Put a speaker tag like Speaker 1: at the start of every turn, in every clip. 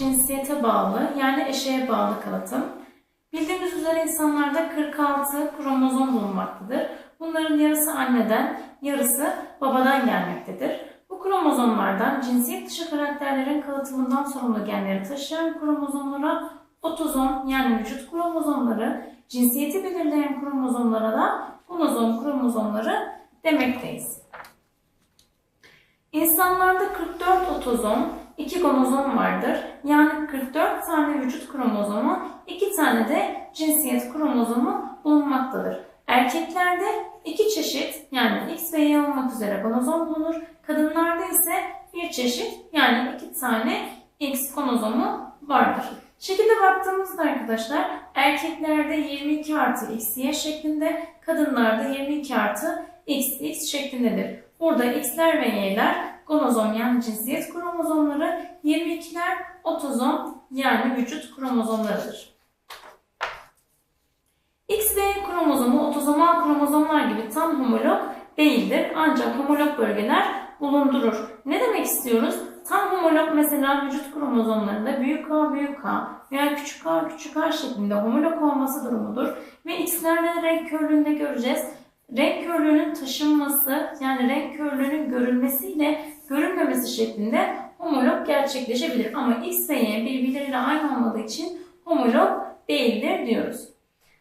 Speaker 1: cinsiyete bağlı yani eşeğe bağlı kalıtım. Bildiğimiz üzere insanlarda 46 kromozom bulunmaktadır. Bunların yarısı anneden, yarısı babadan gelmektedir. Bu kromozomlardan cinsiyet dışı karakterlerin kalıtımından sorumlu genleri taşıyan kromozomlara otozom yani vücut kromozomları, cinsiyeti belirleyen kromozomlara da gonozom kromozomları demekteyiz. İnsanlarda 44 otozom, 2 gonozom vardır. Yani 44 tane vücut kromozomu, 2 tane de cinsiyet kromozomu bulunmaktadır. Erkeklerde iki çeşit yani X ve Y olmak üzere gonozom bulunur. Kadınlarda ise bir çeşit yani iki tane X kromozomu vardır. Şekilde baktığımızda arkadaşlar erkeklerde 22 artı XY şeklinde, kadınlarda 22 artı XX şeklindedir. Burada X'ler ve Y'ler gonozom yani cinsiyet kromozomları, 22'ler otozom yani vücut kromozomlarıdır. X ve Y kromozomu otozomal kromozomlar gibi tam homolog değildir ancak homolog bölgeler bulundurur. Ne demek istiyoruz? Tam homolog mesela vücut kromozomlarında büyük A büyük A veya küçük A küçük A şeklinde homolog olması durumudur. Ve X'lerde renk körlüğünde göreceğiz. Renk körlüğünün taşınması yani renk körlüğünün görülmesiyle görünmemesi şeklinde homolog gerçekleşebilir. Ama X ve Y birbirleriyle aynı olmadığı için homolog değildir diyoruz.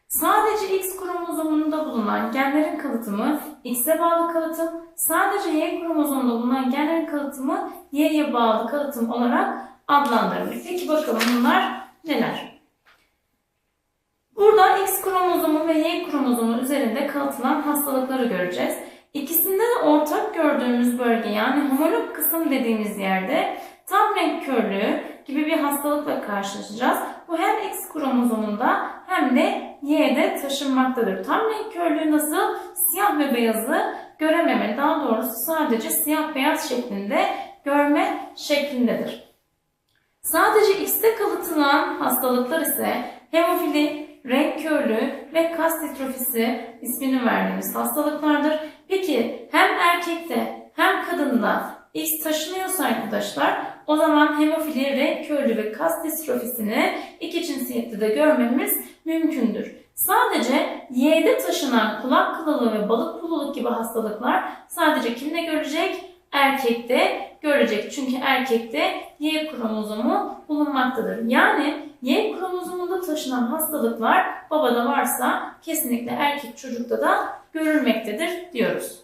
Speaker 1: Sadece X kromozomunda bulunan genlerin kalıtımı X'e bağlı kalıtım, sadece Y kromozomunda bulunan genlerin kalıtımı Y'ye bağlı kalıtım olarak adlandırılır. Peki bakalım bunlar neler? Burada X kromozomu ve Y kromozomu üzerinde kalıtılan hastalıkları göreceğiz. İkisinde de ortak gördüğümüz bölge yani homolog kısım dediğimiz yerde tam renk körlüğü gibi bir hastalıkla karşılaşacağız. Bu hem X kromozomunda hem de Y'de taşınmaktadır. Tam renk körlüğü nasıl? Siyah ve beyazı görememe, daha doğrusu sadece siyah beyaz şeklinde görme şeklindedir. Sadece X'te kalıtılan hastalıklar ise hemofili, renk körlüğü ve kas distrofisi ismini verdiğimiz hastalıklardır. Peki hem erkekte hem kadında X taşınıyorsa arkadaşlar o zaman hemofili, renk körlüğü ve kas distrofisini iki cinsiyette de görmemiz mümkündür. Sadece Y'de taşınan kulak kılılığı ve balık pululuk gibi hastalıklar sadece kimde görecek? Erkekte görecek. Çünkü erkekte Y kromozomu bulunmaktadır. Yani Y kromozomunda taşınan hastalıklar babada varsa kesinlikle erkek çocukta da görülmektedir diyoruz.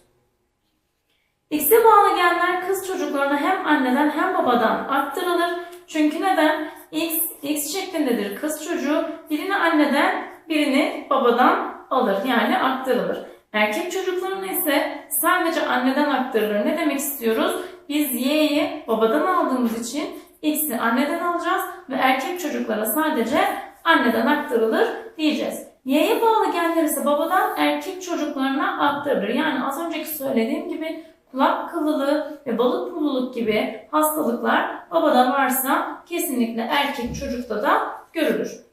Speaker 1: X'e bağlı genler kız çocuklarına hem anneden hem babadan aktarılır. Çünkü neden? X, X şeklindedir kız çocuğu. Birini anneden, birini babadan alır. Yani aktarılır. Erkek çocuklarına ise sadece anneden aktarılır. Ne demek istiyoruz? Biz Y'yi babadan aldığımız için X'i anneden alacağız ve erkek çocuklara sadece anneden aktarılır diyeceğiz. Y'ye bağlı genler ise babadan erkek çocuklarına aktarılır. Yani az önceki söylediğim gibi kulak kılılığı ve balık pululuk gibi hastalıklar babada varsa kesinlikle erkek çocukta da görülür.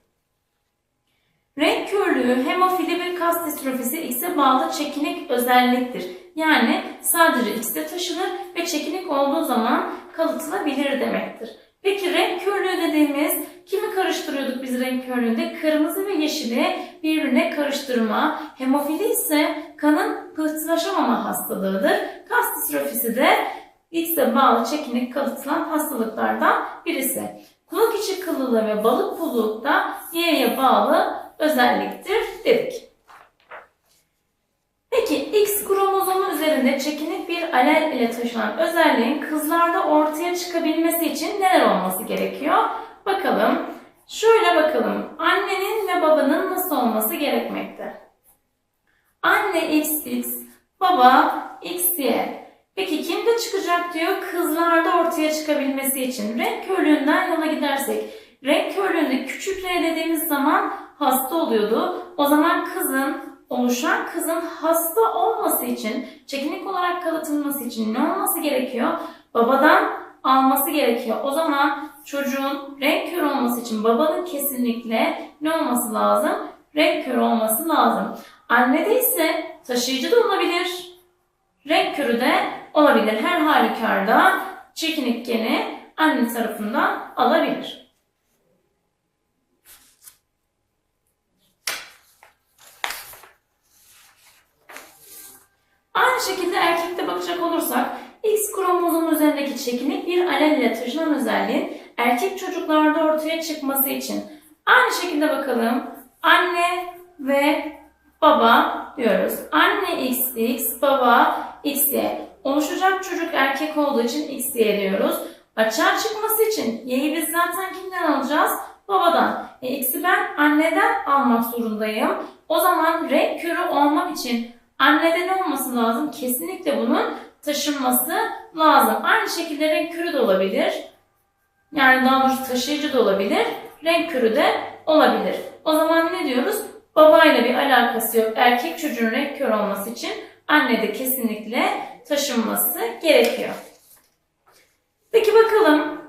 Speaker 1: Renk körlüğü, hemofili ve kas distrofisi X'e bağlı çekinik özelliktir. Yani sadece X'te taşınır çekinik olduğu zaman kalıtılabilir demektir. Peki renk körlüğü dediğimiz kimi karıştırıyorduk biz renk körlüğünde? Kırmızı ve yeşili birbirine karıştırma. Hemofili ise kanın pıhtılaşamama hastalığıdır. Kas distrofisi de X'e bağlı çekinik kalıtılan hastalıklardan birisi. Kulak içi kılılığı ve balık pulluğu da Y'ye bağlı özelliktir dedik. Peki X kromozomu üzerinde çekinik bir alel ile taşınan özelliğin kızlarda ortaya çıkabilmesi için neler olması gerekiyor? Bakalım. Şöyle bakalım. Annenin ve babanın nasıl olması gerekmekte? Anne XX, baba XY. Peki kimde çıkacak diyor? Kızlarda ortaya çıkabilmesi için. Renk körlüğünden yola gidersek. Renk körlüğünde küçük R dediğimiz zaman hasta oluyordu. O zaman kızın oluşan kızın hasta olması için, çekinik olarak kalıtılması için ne olması gerekiyor? Babadan alması gerekiyor. O zaman çocuğun renk körü olması için babanın kesinlikle ne olması lazım? Renk körü olması lazım. Annede ise taşıyıcı da olabilir. Renk körü de olabilir. Her halükarda çekinik geni anne tarafından alabilir. şekilde erkekte bakacak olursak X kromozomu üzerindeki çekinik bir alel ile taşınan özelliğin erkek çocuklarda ortaya çıkması için aynı şekilde bakalım. Anne ve baba diyoruz. Anne XX, baba XY. Oluşacak çocuk erkek olduğu için XY diyoruz. Açığa çıkması için Y'yi biz zaten kimden alacağız? Babadan. E, X'i ben anneden almak zorundayım. O zaman renk körü olmam için anneden olması lazım. Kesinlikle bunun taşınması lazım. Aynı şekilde renk körü de olabilir. Yani daha doğrusu taşıyıcı da olabilir. Renk körü de olabilir. O zaman ne diyoruz? Babayla bir alakası yok. Erkek çocuğun renk körü olması için annede kesinlikle taşınması gerekiyor. Peki bakalım.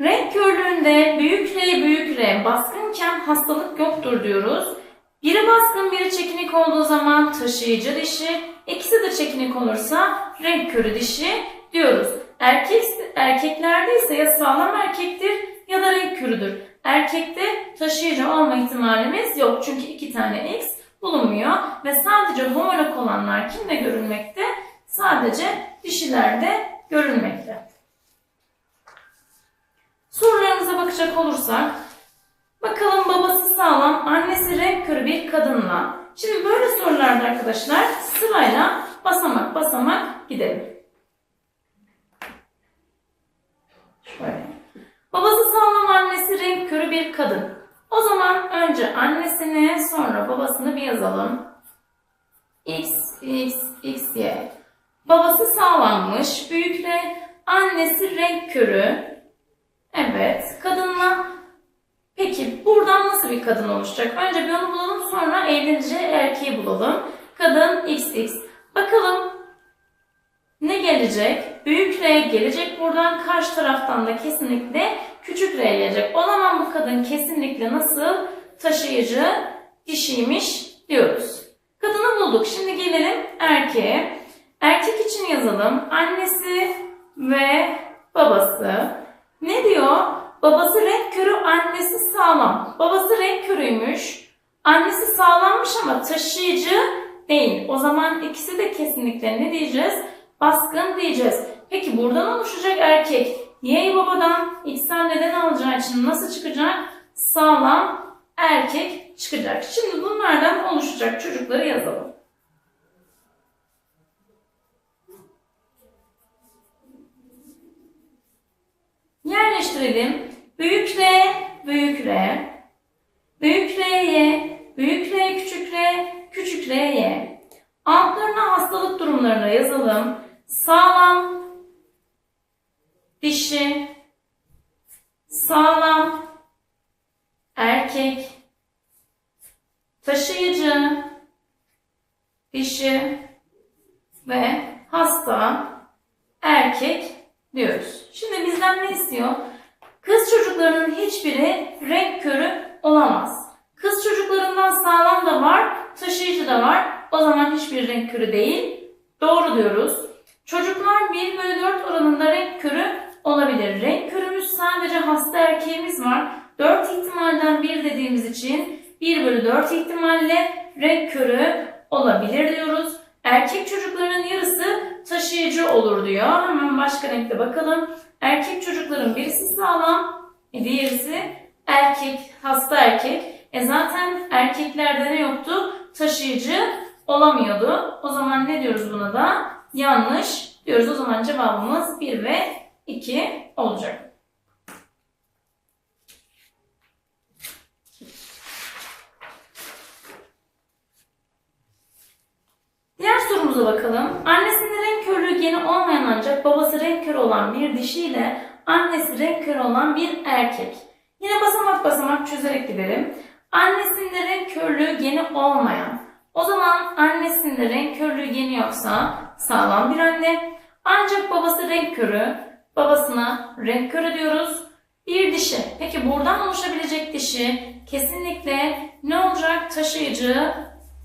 Speaker 1: Renk körlüğünde büyük R büyük R baskınken hastalık yoktur diyoruz. Biri baskın biri çekinik olduğu zaman taşıyıcı dişi, ikisi de çekinik olursa renk körü dişi diyoruz. Erkek, erkeklerde ise ya sağlam erkektir ya da renk körüdür. Erkekte taşıyıcı olma ihtimalimiz yok çünkü iki tane X bulunmuyor ve sadece homolog olanlar kimde görülmekte? Sadece dişilerde görülmekte. Sorularımıza bakacak olursak, bakalım babası sağlam, annesi renk körü bir kadınla. Şimdi böyle sorularda arkadaşlar sırayla basamak basamak gidelim. Şöyle. Babası sağlam, annesi renk körü bir kadın. O zaman önce annesini sonra babasını bir yazalım. X, X, X, Y. Babası sağlammış, büyükle annesi renk körü. Evet, kadınla buradan nasıl bir kadın oluşacak? Önce bir onu bulalım sonra evleneceği erkeği bulalım. Kadın XX. Bakalım ne gelecek? Büyük R gelecek buradan. Karşı taraftan da kesinlikle küçük R gelecek. O zaman bu kadın kesinlikle nasıl taşıyıcı dişiymiş diyoruz. Kadını bulduk. Şimdi gelelim erkeğe. Erkek için yazalım. Annesi ve babası. Ne diyor? Babası renk körü. Babası körüymüş. Annesi sağlammış ama taşıyıcı değil. O zaman ikisi de kesinlikle ne diyeceğiz? Baskın diyeceğiz. Peki buradan oluşacak erkek Y babadan X'ten neden alacağı için nasıl çıkacak? Sağlam erkek çıkacak. Şimdi bunlardan oluşacak çocukları yazalım. Yerleştirelim. Büyük R, büyük R. Büyük R'ye, büyük R, küçük R, küçük R'ye. Altlarına hastalık durumlarına yazalım. Sağlam, dişi, sağlam, erkek, taşıyıcı, dişi ve hasta, erkek diyoruz. Şimdi bizden ne istiyor? Kız çocuklarının hiçbiri renk körü olamaz. Kız çocuklarından sağlam da var, taşıyıcı da var. O zaman hiçbir renk körü değil. Doğru diyoruz. Çocuklar 1 bölü 4 oranında renk körü olabilir. Renk körümüz sadece hasta erkeğimiz var. 4 ihtimalden 1 dediğimiz için 1 bölü 4 ihtimalle renk körü olabilir diyoruz. Erkek çocukların yarısı taşıyıcı olur diyor. Hemen başka renkte bakalım. Erkek çocukların birisi sağlam, diğerisi erkek, hasta erkek. E zaten erkeklerde ne yoktu? Taşıyıcı olamıyordu. O zaman ne diyoruz buna da? Yanlış diyoruz. O zaman cevabımız 1 ve 2 olacak. Diğer sorumuza bakalım. Annesinin renk körlüğü geni olmayan ancak babası renk körü olan bir dişiyle annesi renk körü olan bir erkek. Yine basamak basamak çözerek gidelim. Annesinde renk körlüğü geni olmayan. O zaman annesinde renk körlüğü geni yoksa sağlam bir anne. Ancak babası renk körü. Babasına renk körü diyoruz. Bir dişi. Peki buradan oluşabilecek dişi kesinlikle ne olacak? Taşıyıcı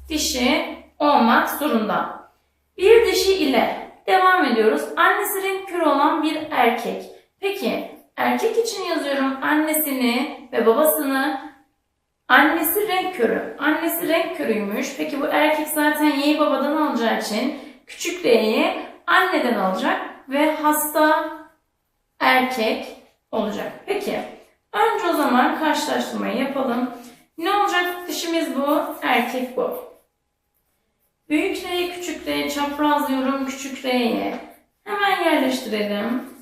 Speaker 1: dişi olmak zorunda. Bir dişi ile devam ediyoruz. Annesi renk körü olan bir erkek. Peki erkek için yazıyorum annesini ve babasını. Annesi renk körü. Annesi renk körüymüş. Peki bu erkek zaten yeği babadan alacağı için küçük R'yi anneden alacak ve hasta erkek olacak. Peki önce o zaman karşılaştırmayı yapalım. Ne olacak? Dişimiz bu, erkek bu. Büyük R, küçük R, çaprazlıyorum küçük R'ye. Hemen yerleştirelim.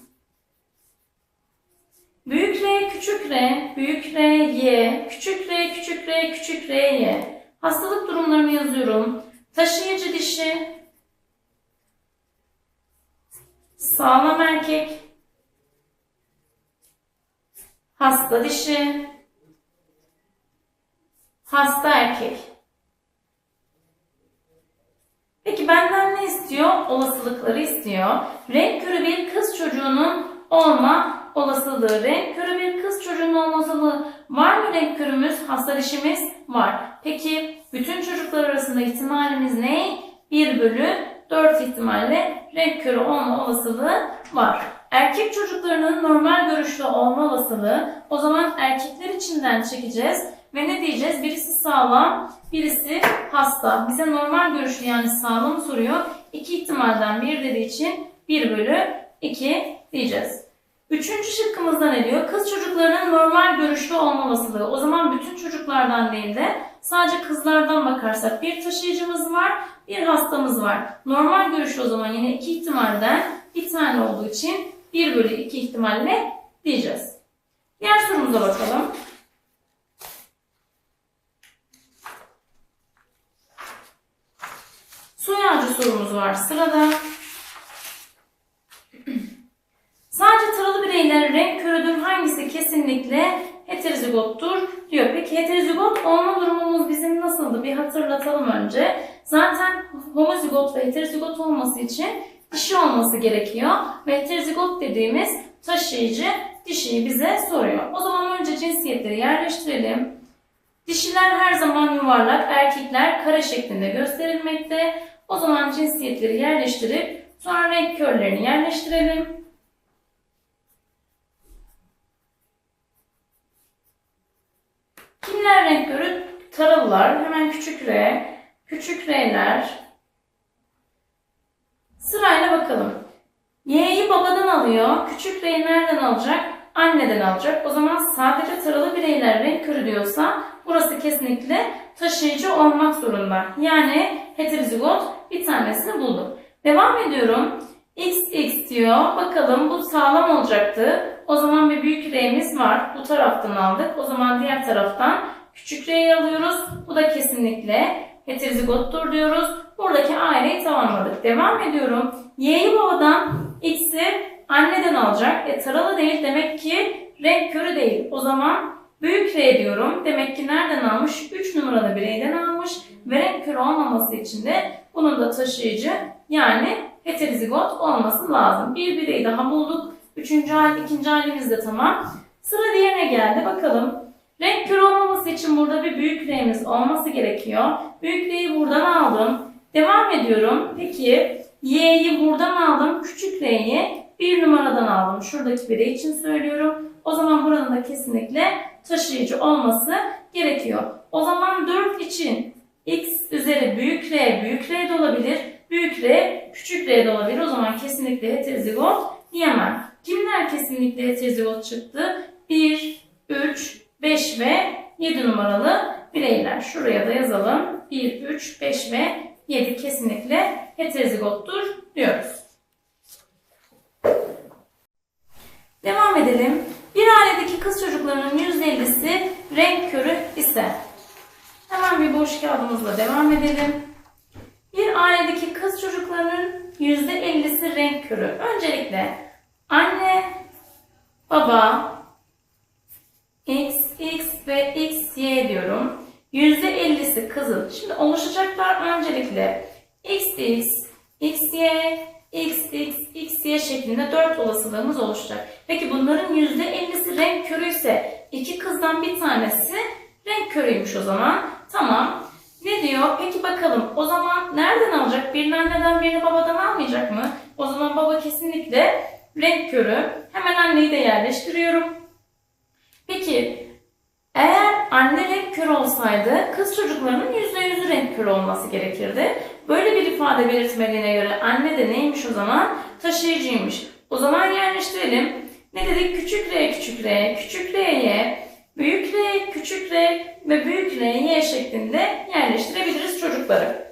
Speaker 1: Büyük R, küçük R, büyük R, Y, küçük R, küçük R, küçük R, Y. Hastalık durumlarını yazıyorum. Taşıyıcı dişi, sağlam erkek, hasta dişi, hasta erkek. Peki benden ne istiyor? Olasılıkları istiyor. Renk körü bir kız çocuğunun olma olasılığı. Renk körü bir kız çocuğunun olma olasılığı. Var mı renk körümüz? Hasta dişimiz var. Peki bütün çocuklar arasında ihtimalimiz ne? 1 bölü 4 ihtimalle renk körü olma olasılığı var. Erkek çocuklarının normal görüşlü olma olasılığı o zaman erkekler içinden çekeceğiz. Ve ne diyeceğiz? Birisi sağlam, birisi hasta. Bize normal görüşlü yani sağlam soruyor. İki ihtimalden bir dediği için 1 bölü 2 diyeceğiz. Üçüncü şıkkımızda ne diyor? Kız çocuklarının normal görüşlü olma olasılığı. O zaman bütün çocuklardan değil de sadece kızlardan bakarsak bir taşıyıcımız var, bir hastamız var. Normal görüşlü o zaman yine iki ihtimalden bir tane olduğu için 1 bölü 2 ihtimalle diyeceğiz. Diğer sorumuza bakalım. Soy ağacı sorumuz var sırada. Sadece taralı bireylerin renk körüdür hangisi kesinlikle heterozigottur diyor. Peki heterozigot olma durumumuz bizim nasıldı? Bir hatırlatalım önce. Zaten homozigot ve heterozigot olması için dişi olması gerekiyor. Ve heterozigot dediğimiz taşıyıcı dişiyi bize soruyor. O zaman önce cinsiyetleri yerleştirelim. Dişiler her zaman yuvarlak, erkekler kare şeklinde gösterilmekte. O zaman cinsiyetleri yerleştirip sonra renk körlerini yerleştirelim. Kimler renk körü? Taralılar. Hemen küçük R, küçük R'ler. Sırayla bakalım. Y'yi babadan alıyor. Küçük R'yi nereden alacak? Anneden alacak. O zaman sadece taralı bireyler renk körü diyorsa burası kesinlikle taşıyıcı olmak zorunda. Yani heterozigot bir tanesini bulduk. Devam ediyorum. XX diyor. Bakalım bu sağlam olacaktı. O zaman bir büyük R'miz var. Bu taraftan aldık. O zaman diğer taraftan küçük R'yi alıyoruz. Bu da kesinlikle heterozigottur diyoruz. Buradaki aileyi tamamladık. Devam ediyorum. Y'yi babadan X'i anneden alacak. E taralı değil demek ki renk körü değil. O zaman büyük R diyorum. Demek ki nereden almış? 3 numaralı bireyden almış. Ve renk körü olmaması için de bunun da taşıyıcı yani heterozigot olması lazım. Bir bireyi daha bulduk. Üçüncü hal, ikinci halimiz de tamam. Sıra diğerine geldi. Bakalım. Renk körü olmaması için burada bir büyük R'miz olması gerekiyor. Büyük R'yi buradan aldım. Devam ediyorum. Peki Y'yi buradan aldım. Küçük R'yi bir numaradan aldım. Şuradaki birey için söylüyorum. O zaman buranın da kesinlikle taşıyıcı olması gerekiyor. O zaman 4 için x üzeri büyük R büyük R de olabilir. Büyük R küçük R de olabilir. O zaman kesinlikle heterozigot diyemem. Kimler kesinlikle heterozigot çıktı? 1, 3, 5 ve 7 numaralı bireyler. Şuraya da yazalım. 1, 3, 5 ve 7 kesinlikle heterozigottur diyoruz. Devam edelim. Bir ailedeki kız çocuklarının %50'si renk körü ise. Hemen bir boş kağıdımızla devam edelim. Bir ailedeki kız çocuklarının %50'si renk körü. Öncelikle anne, baba, x, x ve x, y diyorum. %50'si kızıl. Şimdi oluşacaklar öncelikle x, x, x, y, x, x, x, y şeklinde 4 olasılığımız oluşacak. Peki bunların %50'si renk körü ise iki kızdan bir tanesi renk körüymüş o zaman. Tamam. Ne diyor? Peki bakalım o zaman nereden alacak? Birini anneden birini babadan almayacak mı? O zaman baba kesinlikle renk körü. Hemen anneyi de yerleştiriyorum. Peki Eğer anne renk körü olsaydı kız çocuklarının %100'ü renk körü olması gerekirdi. Böyle bir ifade belirtmediğine göre anne de neymiş o zaman? Taşıyıcıymış. O zaman yerleştirelim. Ne dedik? Küçük r, küçük r, küçük r'ye, büyük r, küçük r ve büyük r, y şeklinde yerleştirebiliriz çocukları.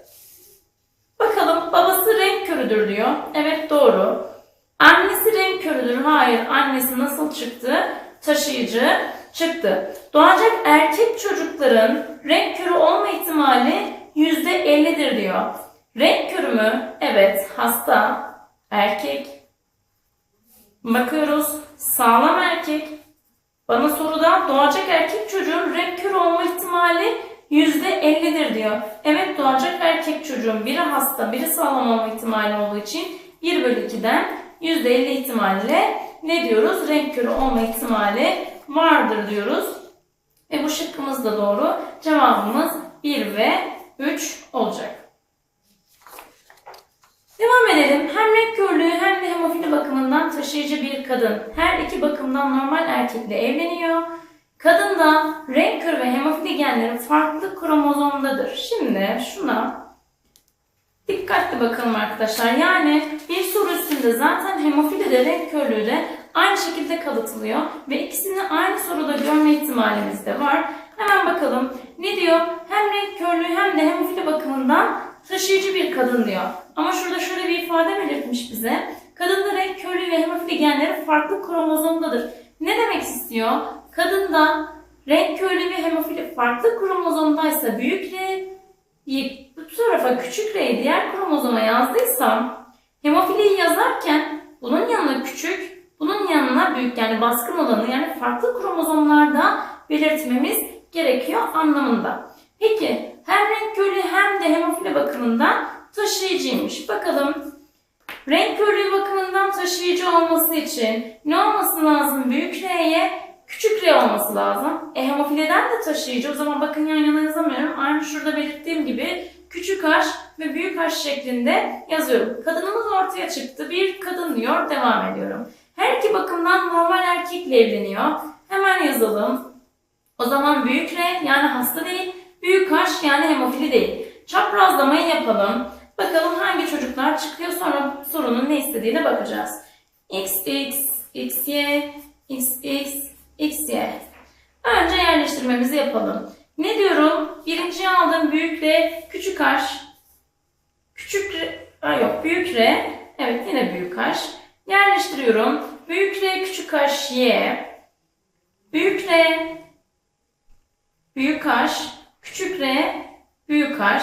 Speaker 1: Bakalım babası renk körüdür diyor. Evet doğru. Annesi renk körüdür. Hayır. Annesi nasıl çıktı? Taşıyıcı çıktı. Doğacak erkek çocukların renk körü olma ihtimali %50'dir diyor. Renk körü mü? Evet. Hasta. Erkek. Bakıyoruz. Sağlam erkek. Bana soruda doğacak erkek çocuğun renk körü olma ihtimali %50'dir diyor. Evet doğacak erkek çocuğun biri hasta, biri sağlam olma ihtimali olduğu için 1 bölü 2'den %50 ihtimalle ne diyoruz? Renk körü olma ihtimali vardır diyoruz. Ve bu şıkkımız da doğru. Cevabımız 1 ve 3 olacak. Devam edelim. Hem renk körlüğü hem de hemofili bakımından taşıyıcı bir kadın her iki bakımdan normal erkekle evleniyor. Kadında renk körü ve hemofili genleri farklı kromozomdadır. Şimdi şuna dikkatli bakalım arkadaşlar. Yani bir soru üstünde zaten hemofili de renk körlüğü de aynı şekilde kalıtılıyor ve ikisini aynı soruda görme ihtimalimiz de var. Hemen bakalım. Ne diyor? Hem renk körlüğü hem de hemofili bakımından taşıyıcı bir kadın diyor. Ama şurada şöyle bir ifade belirtmiş bize. Kadında renk körlüğü ve hemofili genleri farklı kromozomdadır. Ne demek istiyor? Kadında renk körlüğü ve hemofili farklı kromozomdaysa büyük R, bu tarafa küçük R'yi diğer kromozoma yazdıysam hemofiliyi yazarken bunun yanına küçük, bunun yanına büyük yani baskın olanı yani farklı kromozomlarda belirtmemiz gerekiyor anlamında. Peki hem renk körlüğü hem de hemofili bakımından taşıyıcıymış. Bakalım renk körlüğü bakımından taşıyıcı olması için ne olması lazım? Büyük R'ye küçük R olması lazım. E hemofiliden de taşıyıcı. O zaman bakın yan yana yazamıyorum. Aynı şurada belirttiğim gibi küçük H ve büyük H şeklinde yazıyorum. Kadınımız ortaya çıktı. Bir kadın diyor. Devam ediyorum. Her iki bakımdan normal erkekle evleniyor. Hemen yazalım. O zaman büyük R yani hasta değil. Büyük H yani hemofili değil. Çaprazlamayı yapalım. Bakalım hangi çocuklar çıkıyor sonra sorunun ne istediğine bakacağız. XX, XY, XX, XY. Önce yerleştirmemizi yapalım. Ne diyorum? Birinciyi aldım büyük R, küçük H. Küçük R, ha yok büyük R. Evet yine büyük H. Yerleştiriyorum. Büyük R, küçük H, Y. Büyük R, büyük H, küçük R, büyük H.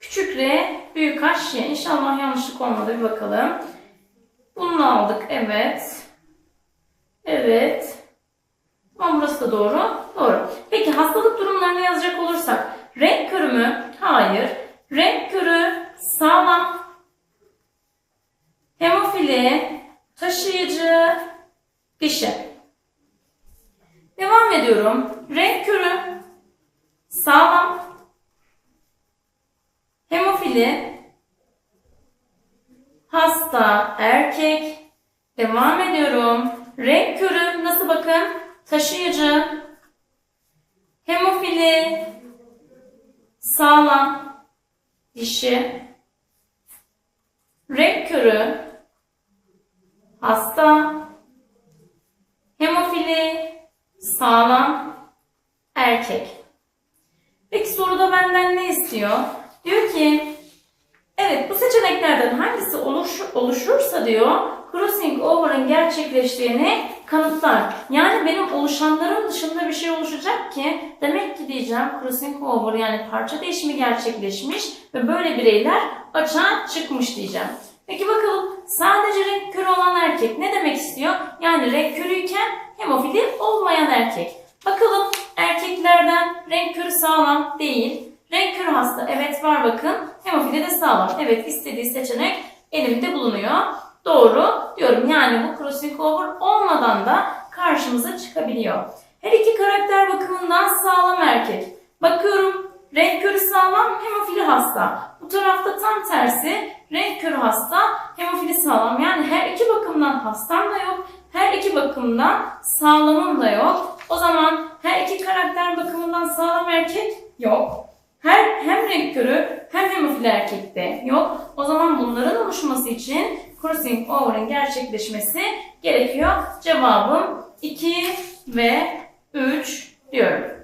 Speaker 1: Küçük R, büyük H, Y. İnşallah yanlışlık olmadı. Bir bakalım. Bunu aldık. Evet. Evet. Ama burası da doğru. Doğru. Peki hastalık durumlarını yazacak olursak. Renk körü mü? Hayır. Renk körü sağlam. Hemofili, taşıyıcı, dişi. Devam ediyorum. Renk körü sağlam. Hemofili, hasta, erkek. Devam ediyorum. Renk körü nasıl bakın? Taşıyıcı, hemofili, sağlam, dişi, renk körü, hasta, hemofili, sağlam, erkek. Peki soruda benden ne istiyor? Diyor ki, evet bu seçeneklerden hangisi oluş, oluşursa diyor, crossing over'ın gerçekleştiğini kanıtlar. Yani benim oluşanların dışında bir şey oluşacak ki demek ki diyeceğim crossing over yani parça değişimi gerçekleşmiş ve böyle bireyler açığa çıkmış diyeceğim. Peki bakalım sadece renk körü olan erkek ne demek istiyor? Yani renk körüyken hemofili olmayan erkek. Bakalım erkeklerden renk körü sağlam değil. Renk körü hasta evet var bakın. Hemofili de sağlam. Evet istediği seçenek elimde bulunuyor. Doğru diyorum. Yani bu crossing over olmadan da karşımıza çıkabiliyor. Her iki karakter bakımından sağlam erkek. Bakıyorum renk körü sağlam, hemofili hasta. Bu tarafta tam tersi renk körü hasta, hemofili sağlam. Yani her iki bakımdan hastam da yok, her iki bakımdan sağlamım da yok. O zaman her iki karakter bakımından sağlam erkek yok. Her hem renk körü hem hemofil erkekte yok. O zaman bunların oluşması için crossing over'ın gerçekleşmesi gerekiyor. Cevabım 2 ve 3 diyorum.